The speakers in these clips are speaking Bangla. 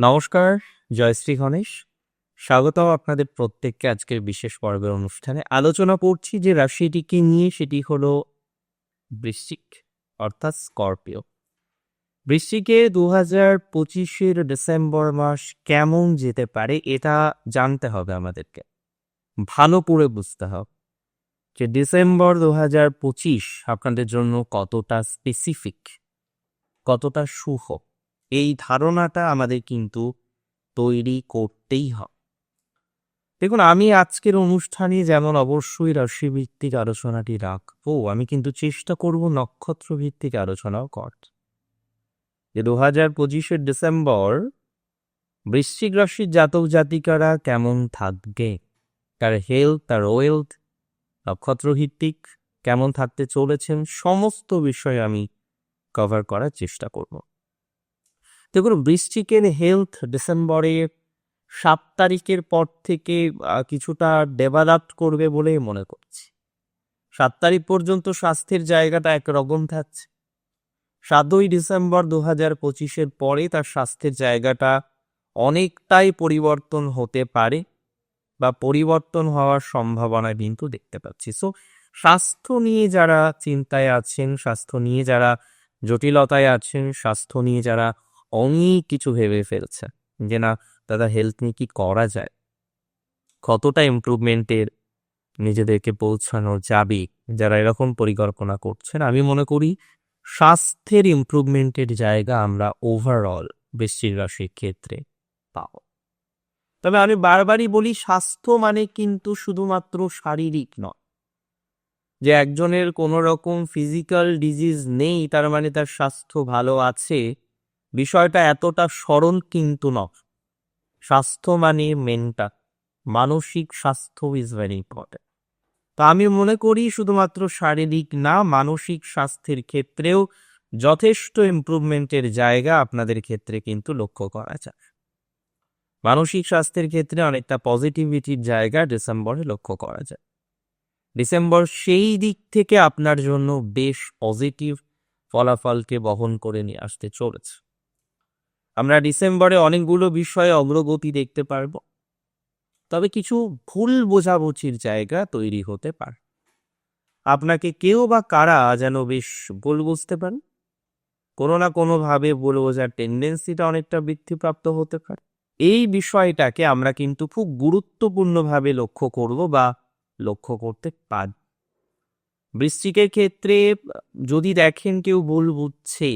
নমস্কার জয়শ্রী গণেশ। স্বাগতম আপনাদের প্রত্যেককে আজকের বিশেষ পর্বের অনুষ্ঠানে। আলোচনা করছি যে রাশিটিকে নিয়ে, সেটি হলো বৃশ্চিক, অর্থাৎ স্করপিও। বৃশ্চিকে দু হাজার পঁচিশের ডিসেম্বর মাস কেমন যেতে পারে, এটা জানতে হবে আমাদেরকে। ভালো করে বুঝতে হবে যে ডিসেম্বর দু হাজার পঁচিশ আপনাদের জন্য কতটা স্পেসিফিক কতটা শুভ। এই ধারণাটা আমাদের কিন্তু তৈরি করতেই হবে। দেখুন, আমি আজকের অনুষ্ঠানে যেমন অবশ্যই রাশিভিত্তিক আলোচনাটি রাখব, আমি কিন্তু চেষ্টা করব নক্ষত্র ভিত্তিক আলোচনাও কর যে দু হাজার পঁচিশের ডিসেম্বর, বৃশ্চিক রাশির জাতক জাতিকারা কেমন থাকবে? তার হেলথ তার ওয়েলথ নক্ষত্র ভিত্তিক কেমন থাকতে চলেছেন, সমস্ত বিষয় আমি কভার করার চেষ্টা করব। দেখুন, বৃশ্চিকের হেলথ ডিসেম্বরে সাত তারিখের পর থেকে কিছুটা ডেভেলপ করবে বলেই মনে করছি। সাত তারিখ পর্যন্ত স্বাস্থ্যের জায়গাটা একরকম থাকছে। সাতই ডিসেম্বর দু হাজার পঁচিশের পরে তার স্বাস্থ্যের জায়গাটা অনেকটাই পরিবর্তন হতে পারে বা পরিবর্তন হওয়ার সম্ভাবনা কিন্তু দেখতে পাচ্ছি। সো স্বাস্থ্য নিয়ে যারা চিন্তায় আছেন, স্বাস্থ্য নিয়ে যারা জটিলতায় আছেন, স্বাস্থ্য নিয়ে যারা অনেক কিছু ভেবে ফেলছে যে, না, দাদা হেলথ নিয়ে কি করা যায়? কতটা ইমপ্রুভমেন্টের নিজেদেরকে পৌঁছানো যাবে? যারা এরকম পরিকল্পনা করছেন, আমি মনে করি স্বাস্থ্যের ইমপ্রুভমেন্টের জায়গা আমরা ওভারঅল বৃশ্চিক রাশির ক্ষেত্রে পাব। তবে আমি বারবারই বলি, স্বাস্থ্য মানে কিন্তু শুধুমাত্র শারীরিক নয়। যে, একজনের কোনো রকম ফিজিক্যাল ডিজিজ নেই, তার মানে তার স্বাস্থ্য ভালো আছে বিষয়টা এতটা সরল কিন্তু নয়। স্বাস্থ্য মানে মেন্টাল মানসিক স্বাস্থ্য ইজ ভেরি ইম্পর্টেন্ট তো আমি মনে করি শুধুমাত্র শারীরিক না, মানসিক স্বাস্থ্যের ক্ষেত্রেও যথেষ্ট ইমপ্রুভমেন্টের জায়গা আপনাদের ক্ষেত্রে কিন্তু লক্ষ্য করা যায়। মানসিক স্বাস্থ্যের ক্ষেত্রে অনেকটা পজিটিভিটির জায়গা ডিসেম্বরে লক্ষ্য করা যায়। ডিসেম্বর সেই দিক থেকে আপনার জন্য বেশ পজিটিভ ফলাফলকে বহন করে নিয়ে আসতে চলেছে। আমরা ডিসেম্বরে অনেকগুলো বিষয়ে অগ্রগতি দেখতে পারব। তবে কিছু ভুল বোঝাবুঝির জায়গা তৈরি হতে পারে। আপনাকে কেউ বা কারা যেন বেশ ভুল বুঝতে পারে? কোনো না কোনোভাবে ভুল বোঝার টেন্ডেন্সিটা অনেকটা বৃদ্ধিপ্রাপ্ত হতে পারে। এই বিষয়টাকে আমরা কিন্তু খুব গুরুত্বপূর্ণভাবে লক্ষ্য করব বা লক্ষ্য করতে পারি। বৃশ্চিকের ক্ষেত্রে যদি দেখেন কেউ ভুল বুঝছে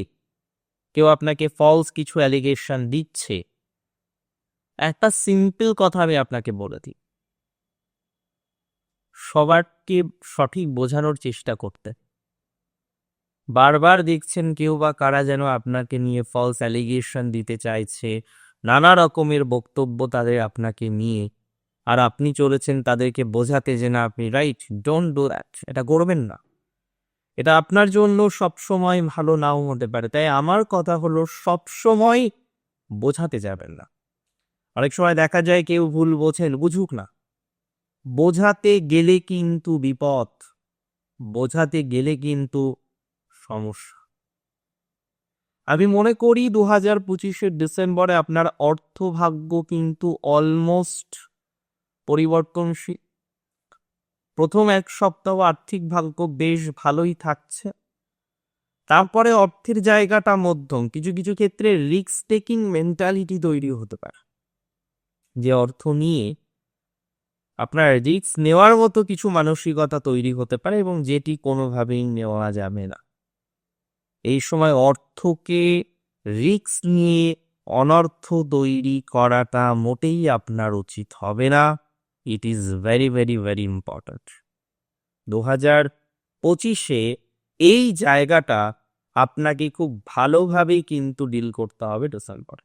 কেউ আপনাকে ফলস কিছু অ্যালিগেশন দিচ্ছে। একটা সিম্পল কথা আমি আপনাকে বলে দিই। সবারকে সঠিক বোঝানোর চেষ্টা করতে। বারবার দেখছেন কেউ বা কারা যেন আপনাকে নিয়ে ফলস অ্যালিগেশন দিতে চাইছে, নানা রকমের বক্তব্য তাদের আপনাকে নিয়ে, আর আপনি চলেছেন তাদেরকে বোঝাতে যে না, আপনি রাইট ডোন্ট ডু দ্যাট এটা করবেন না। এটা আপনার জন্য সবসময় ভালো নাও হতে পারে। তাই আমার কথা হলো সবসময় বোঝাতে যাবেন না। অনেক সময় দেখা যায় কেউ ভুল বোঝেন, বুঝুক না। বোঝাতে গেলে কিন্তু বিপদ। বোঝাতে গেলে কিন্তু সমস্যা। আমি মনে করি দু হাজার পঁচিশের ডিসেম্বরে আপনার অর্থভাগ্য কিন্তু অলমোস্ট পরিবর্তনশীল প্রথম এক সপ্তাহ আর্থিক ভাগ্য বেশ ভালোই থাকছে। তারপরে অর্থের জায়গাটা মধ্যম। কিছু কিছু ক্ষেত্রে রিস্ক টেকিং মেন্টালিটি তৈরি হতে পারে। যে অর্থ নিয়ে আপনার রিস্ক নেওয়ার মতো কিছু মানসিকতা তৈরি হতে পারে এবং যেটি কোনোভাবেই নেওয়া যাবে না। এই সময় অর্থকে রিস্ক নিয়ে অনর্থ তৈরি করাটা মোটেই আপনার উচিত হবে না। It is very very very important দু হাজার পঁচিশে এই জায়গাটা আপনাকে খুব ভালোভাবেই কিন্তু ডিল করতে হবে ডিসেম্বরে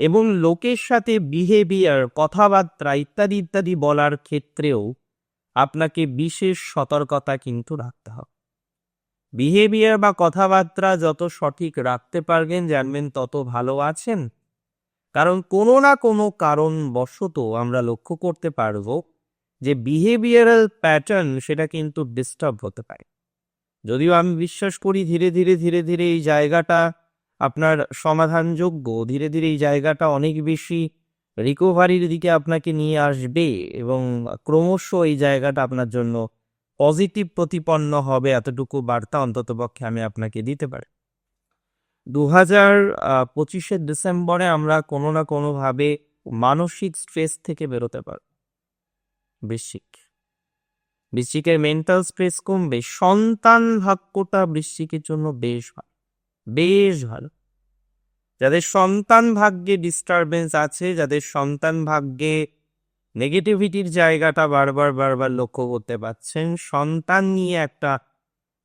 এবং লোকের সাথে বিহেভিয়ার কথাবার্তা ইত্যাদি ইত্যাদি বলার ক্ষেত্রেও আপনাকে বিশেষ সতর্কতা কিন্তু রাখতে হবে। বিহেভিয়ার বা কথাবার্তা যত সঠিক রাখতে পারবেন, জানবেন তত ভালো আছেন। কারণ কোনো না কোনো কারণ বশত আমরা লক্ষ্য করতে পারব যে বিহেভিয়ারাল প্যাটার্ন সেটা কিন্তু ডিস্টার্ব হতে পারে। যদিও আমি বিশ্বাস করি ধীরে ধীরে ধীরে ধীরে এই জায়গাটা আপনার সমাধানযোগ্য, ধীরে ধীরে এই জায়গাটা অনেক বেশি রিকভারির দিকে আপনাকে নিয়ে আসবে এবং ক্রমশ এই জায়গাটা আপনার জন্য পজিটিভ প্রতিপন্ন হবে, এতটুকু বার্তা অন্ততপক্ষে আমি আপনাকে দিতে পারি। দু হাজার ডিসেম্বরে আমরা কোনো না কোনোভাবে মানসিক স্ট্রেস থেকে বেরোতে পারব। বৃশ্চিক। বৃশ্চিকের মেন্টাল স্ট্রেস কমবে, সন্তান ভাগ্যটা বৃশ্চিকের জন্য বেশ ভালো বেশ ভালো। যাদের সন্তান ভাগ্যে ডিস্টারবেন্স আছে, যাদের সন্তান ভাগ্যে নেগেটিভিটির জায়গাটা বারবার বারবার লক্ষ্য করতে পাচ্ছেন সন্তান নিয়ে একটা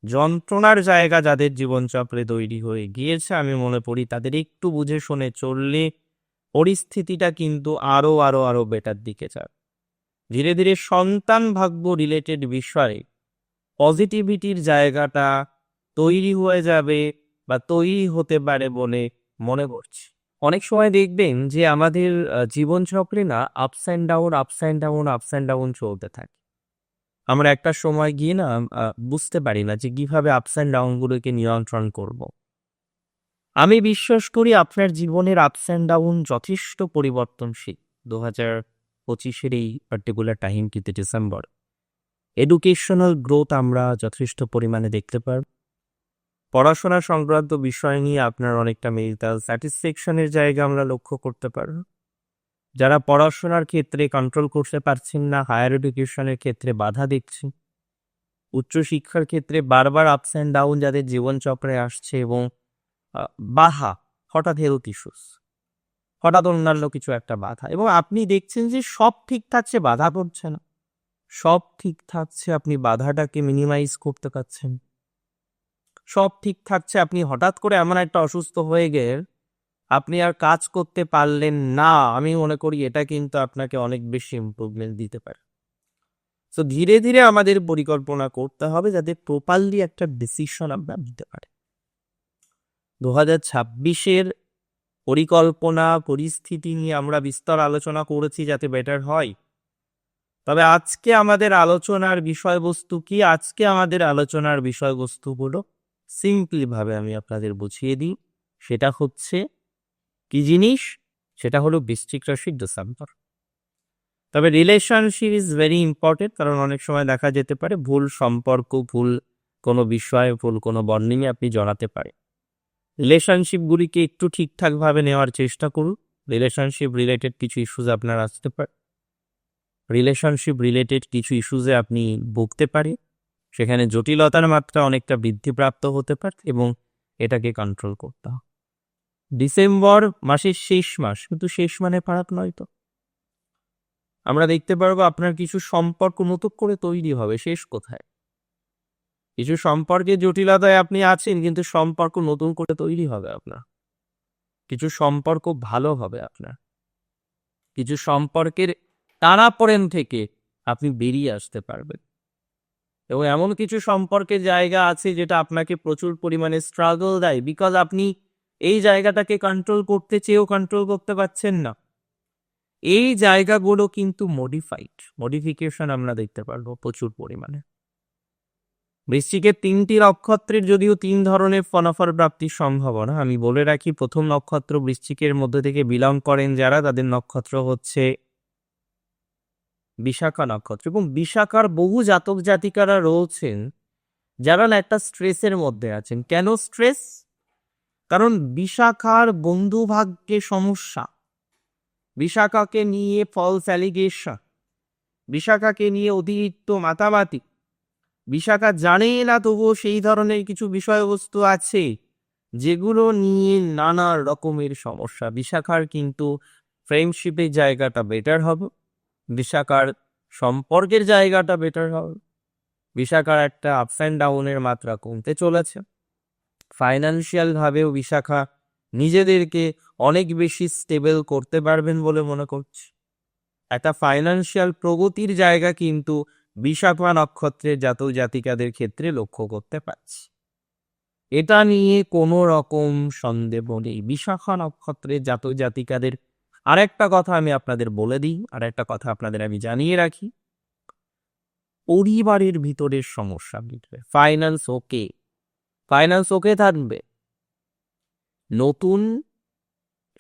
যন্ত্রণার জায়গা যাদের জীবনচক্রে তৈরি হয়ে গিয়েছে, আমি মনে করি তাদের একটু বুঝে শুনে চললে পরিস্থিতিটা কিন্তু আরও আরও আরও বেটার দিকে যাবে ধীরে ধীরে সন্তান ভাগ্য রিলেটেড বিষয়ে পজিটিভিটির জায়গাটা তৈরি হয়ে যাবে বা তৈরি হতে পারে বলে মনে করছি। অনেক সময় দেখবেন যে আমাদের জীবনচক্রে না ups and down ups and down ups and down চলতে থাকে। আমরা একটা সময় গিয়ে না বুঝতে পারি না যে কীভাবে আপস অ্যান্ড ডাউনগুলোকে নিয়ন্ত্রণ করব। আমি বিশ্বাস করি আপনার জীবনের আপস অ্যান্ড ডাউন যথেষ্ট পরিবর্তনশীল। দু হাজার পঁচিশের এই পার্টিকুলার টাইমটিতে ডিসেম্বর এডুকেশনাল গ্রোথ আমরা যথেষ্ট পরিমাণে দেখতে পারব পড়াশোনা সংক্রান্ত বিষয় নিয়ে আপনার অনেকটা মেরিটাল স্যাটিসফ্যাকশনের জায়গা আমরা লক্ষ্য করতে পারব যারা পড়াশোনার ক্ষেত্রে কন্ট্রোল করতে পারছেন না হায়ার এডুকেশনের ক্ষেত্রে বাধা দেখছেন উচ্চশিক্ষার ক্ষেত্রে বারবার আপস অ্যান্ড ডাউন যাদের জীবনচক্রে আসছে এবং বাধা, হঠাৎ হেলথ ইস্যুস হঠাৎ অন্যান্য কিছু একটা বাধা। এবং আপনি দেখছেন যে সব ঠিক থাকছে, বাধা পড়ছে না। সব ঠিক থাকছে, আপনি বাধাটাকে মিনিমাইজ করতে পারছেন। সব ঠিক থাকছে, আপনি হঠাৎ করে এমন একটা অসুস্থ হয়ে গেলে আপনি আর কাজ করতে পারলেন না, আমি মনে করি এটা কিন্তু আপনাকে অনেক বেশি ইম্প্রুভমেন্ট দিতে পারে। তো ধীরে ধীরে আমাদের পরিকল্পনা করতে হবে যাতে প্রপারলি একটা ডিসিশন আমরা নিতে পারি। দু হাজার ছাব্বিশের পরিকল্পনা, পরিস্থিতি নিয়ে আমরা বিস্তর আলোচনা করেছি যাতে বেটার হয়। তবে আজকে আমাদের আলোচনার বিষয়বস্তু কি? আজকে আমাদের আলোচনার বিষয়বস্তু হলো সিম্পলি ভাবে আমি আপনাদের বুঝিয়ে দিই। সেটা হচ্ছে জিনিস? সেটা হলো বৃশ্চিক রাশির ডিসেম্বর তবে রিলেশনশিপ ইজ ভেরি ইম্পর্টেন্ট কারণ অনেক সময় দেখা যেতে পারে ভুল সম্পর্ক, ভুল কোনো বিষয়, ভুল কোনো বর্ণিংয়ে আপনি জড়াতে পারেন। রিলেশনশিপগুলিকে একটু ঠিকঠাকভাবে নেওয়ার চেষ্টা করুন। রিলেশনশিপ রিলেটেড কিছু ইস্যুজ আপনার আসতে পারে। রিলেশনশিপ রিলেটেড কিছু ইস্যুজে আপনি ভুগতে পারে সেখানে জটিলতার মাত্রা অনেকটা বৃদ্ধিপ্রাপ্ত হতে পারে এবং এটাকে কন্ট্রোল করতে হবে। ডিসেম্বর মাসের শেষ মাস, কিন্তু শেষ মানে খারাপ নয় তো। আমরা দেখতে পারব আপনার কিছু সম্পর্ক নতুন করে তৈরি হবে, শেষ কোথায়? কিছু সম্পর্কে জটিলতায় আপনি আছেন, কিন্তু সম্পর্ক নতুন করে তৈরি হবে আপনার। কিছু সম্পর্ক ভালো হবে আপনার। কিছু সম্পর্কের টানাপোড়েন থেকে আপনি বেরিয়ে আসতে পারবেন। এবং এমন কিছু সম্পর্কের জায়গা আছে, যেটা আপনাকে প্রচুর পরিমাণে স্ট্রাগল দেয় বিকজ আপনি এই জায়গাটাকে কন্ট্রোল করতে চেয়েও কন্ট্রোল করতে পারছেন না। এই জায়গাগুলো কিন্তু মডিফাইড মডিফিকেশন আমরা দেখতে পারব প্রচুর পরিমাণে। বৃশ্চিকের তিনটি নক্ষত্রের যদিও তিন ধরনের ফলাফল প্রাপ্তির সম্ভাবনা, আমি বলে রাখি প্রথম নক্ষত্র বৃশ্চিকের মধ্যে থেকে বিলং করেন যারা, তাদের নক্ষত্র হচ্ছে বিশাখা নক্ষত্র। এবং বিশাখার বহু জাতক জাতিকারা রয়েছেন, যারা একটা স্ট্রেসের মধ্যে আছেন। কেন স্ট্রেস কারণ বিশাখার বন্ধু ভাগ্যে সমস্যা। বিশাখাকে নিয়ে ফলস অ্যালিগেশন বিশাখাকে নিয়ে অতিরিক্ত মাতামাতি। বিশাখা জানে না তবুও সেই ধরনের কিছু বিষয়বস্তু আছে, যেগুলো নিয়ে নানা রকমের সমস্যা। বিশাখার কিন্তু ফ্রেন্ডশিপের জায়গাটা বেটার হবে। বিশাখার সম্পর্কের জায়গাটা বেটার হবে। বিশাখার একটা আপস অ্যান্ড ডাউনের মাত্রা কমতে চলেছে। ফাইন্যান্সিয়াল ভাবেও বিশাখা নিজেদেরকে অনেক বেশি স্টেবল করতে পারবেন বলে মনে করছি। একটা ফাইন্যান্সিয়াল প্রগতির জায়গা কিন্তু বিশাখা নক্ষত্রের জাতক জাতিকাদের ক্ষেত্রে লক্ষ্য করতে পারছি। এটা নিয়ে কোনো রকম সন্দেহ নেই। বিশাখা নক্ষত্রের জাতক জাতিকাদের আরেকটা কথা আমি আপনাদের বলে দিই আর একটা কথা আপনাদের আমি জানিয়ে রাখি। পরিবারের ভিতরের সমস্যা মিটবে। ফাইন্যান্স ওকে ফাইন্যান্স ওকে থাকবে। নতুন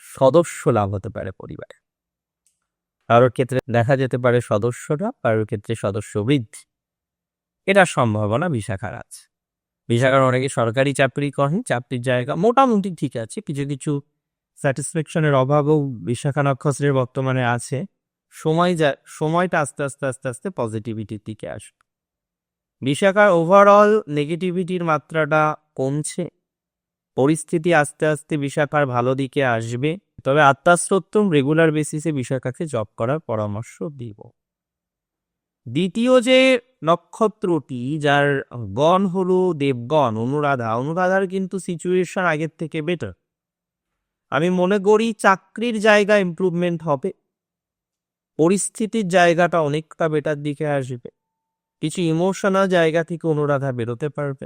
সদস্য লাভ হতে পারে পরিবারে। কারোর ক্ষেত্রে দেখা যেতে পারে সদস্যরা, কারোর ক্ষেত্রে সদস্য বৃদ্ধি এটার সম্ভাবনা বিশাখার আছে। বিশাখার অনেকে সরকারি চাকরি করেন, চাকরির জায়গা মোটামুটি ঠিক আছে, কিছু কিছু স্যাটিসফ্যাকশনের অভাবও বিশাখা নক্ষত্রের বর্তমানে আছে। সময় যা, সময়টা আস্তে আস্তে আস্তে আস্তে পজিটিভিটির দিকে আসবে। বিশাখার ওভারঅল নেগেটিভিটির মাত্রাটা কমছে। পরিস্থিতি আস্তে আস্তে বিশাখার ভালো দিকে আসবে। তবে আত্মাশ্রোত্তম রেগুলার বেসিসে বিশাখাকে জব করার পরামর্শ দিব। দ্বিতীয় যে নক্ষত্রটি, যার গণ হলো দেবগণ, অনুরাধা, অনুরাধার কিন্তু সিচুয়েশন আগের থেকে বেটার আমি মনে করি চাকরির জায়গা ইমপ্রুভমেন্ট হবে। পরিস্থিতির জায়গাটা অনেকটা বেটার দিকে আসবে। কিছু ইমোশনাল জায়গা থেকে অনুরাধা বেরোতে পারবে।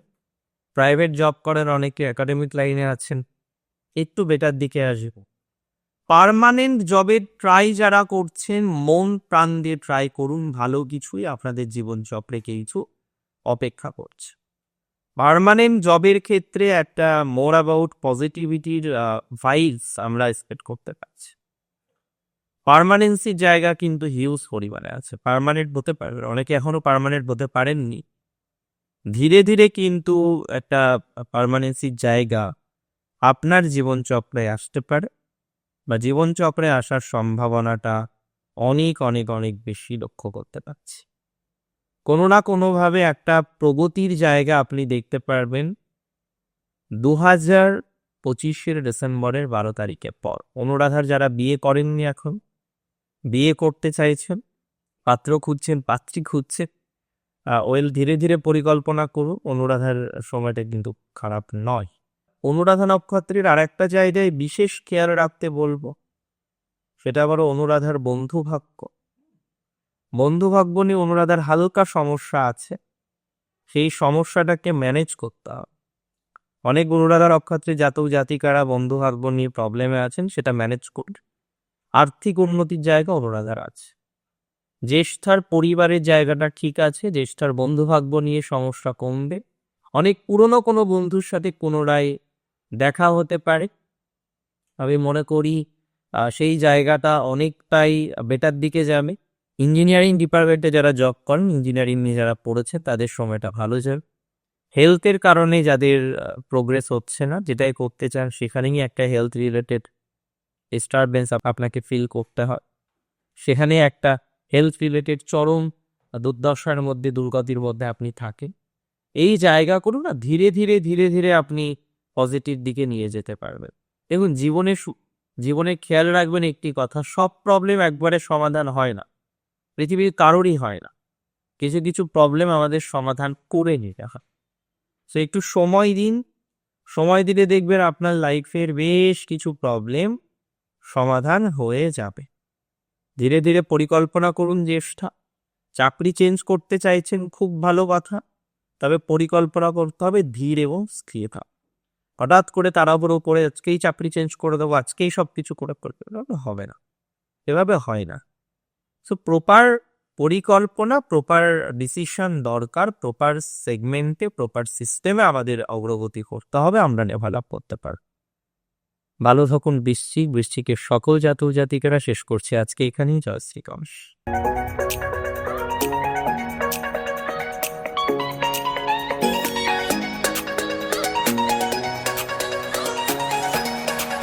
প্রাইভেট জব করেন অনেকে একাডেমিক লাইনে আছেন। একটু বেটার দিকে আসবে। পারমানেন্ট জবের ট্রাই যারা করছেন, মন প্রাণ দিয়ে ট্রাই করুন। ভালো কিছুই আপনাদের জীবন চক্রে কিছু অপেক্ষা করছে। পারমানেন্ট জবের ক্ষেত্রে একটা মোর অ্যাবাউট পজিটিভিটির ভাইবস আমরা এক্সপেক্ট করতে পারছি। পার্মানেন্সির জায়গা কিন্তু হিউজ পরিমাণে আছে। পার্মানেন্ট হতে পারবে অনেকে এখনও পার্মানেন্ট হতে পারেননি। ধীরে ধীরে কিন্তু একটা পার্মানেন্সির জায়গা আপনার জীবনচক্রে আসতে পারে বা জীবনচক্রে আসার সম্ভাবনাটা অনেক অনেক অনেক বেশি লক্ষ্য করতে পারছি। কোনো না কোনোভাবে একটা প্রগতির জায়গা আপনি দেখতে পারবেন দু হাজার পঁচিশের ডিসেম্বরের বারো তারিখের পর। অনুরাধার যারা বিয়ে করেননি এখন বিয়ে করতে চাইছেন, পাত্র খুঁজছেন, পাত্রী খুঁজছেন ওয়েল, ধীরে ধীরে পরিকল্পনা করুন। অনুরাধার সময়টা কিন্তু খারাপ নয়। অনুরাধা নক্ষত্রের আর একটা জায়গায় বিশেষ খেয়াল রাখতে বলব। সেটা আবার অনুরাধার বন্ধু ভাগ্য। বন্ধু ভাগ্য নিয়ে অনুরাধার হালকা সমস্যা আছে। সেই সমস্যাটাকে ম্যানেজ করতে হবে। অনেক অনুরাধা নক্ষত্রে জাতক জাতিকারা বন্ধু ভাগ্য নিয়ে প্রবলেমে আছেন, সেটা ম্যানেজ করুন। আর্থিক উন্নতির জায়গা অনুরাধার আছে। জ্যেষ্ঠার পরিবারের জায়গাটা ঠিক আছে, জ্যেষ্ঠার বন্ধুভাগ্য নিয়ে সমস্যা কমবে। অনেক পুরনো কোনো বন্ধুর সাথে পুনরায় দেখা হতে পারে। আমি মনে করি সেই জায়গাটা অনেকটাই বেটার দিকে যাবে। ইঞ্জিনিয়ারিং ডিপার্টমেন্টে যারা জব করেন ইঞ্জিনিয়ারিং নিয়ে যারা পড়েছে, তাদের সময়টা ভালো যাবে। হেলথের কারণে যাদের প্রোগ্রেস হচ্ছে না, যেটাই করতে চান, সেখানেই একটা হেলথ রিলেটেড ডিস্টারবেন্স আপনাকে ফিল করতে হয়। সেখানে একটা হেলথ রিলেটেড চরম দুর্দশার মধ্যে, দুর্গতির মধ্যে আপনি থাকেন। এই জায়গাগুলো না ধীরে ধীরে ধীরে ধীরে আপনি পজিটিভ দিকে নিয়ে যেতে পারবেন। দেখুন, জীবনে জীবনে খেয়াল রাখবেন একটি কথা, সব প্রবলেম একবারে সমাধান হয় না। পৃথিবীর কারোরই হয় না। কিছু কিছু প্রবলেম আমাদের সমাধান করে নিতে হয়। সো একটু সময় দিন। সময় দিলে দেখবেন আপনার লাইফের বেশ কিছু প্রবলেম সমাধান হয়ে যাবে। ধীরে ধীরে পরিকল্পনা করুন জ্যেষ্ঠা। চাকরি চেঞ্জ করতে চাইছেন খুব ভালো কথা, তবে পরিকল্পনা করতে হবে ধীর এবং স্থিরতা হঠাৎ করে তাড়াহুড়ো করে আজকেই চাকরি চেঞ্জ করে দেবো, আজকেই সব কিছু করে হবে না। এভাবে হয় না। সো প্রপার পরিকল্পনা প্রপার ডিসিশন দরকার প্রপার সেগমেন্টে প্রপার সিস্টেমে আমাদের অগ্রগতি করতে হবে, আমরা ডেভেলপ করতে পারব। ভালো থাকুন বৃশ্চিক বৃশ্চিকের সকল জাত জাতিকেরা শেষ করছে আজকে এখানেই জয় শ্রীকংশ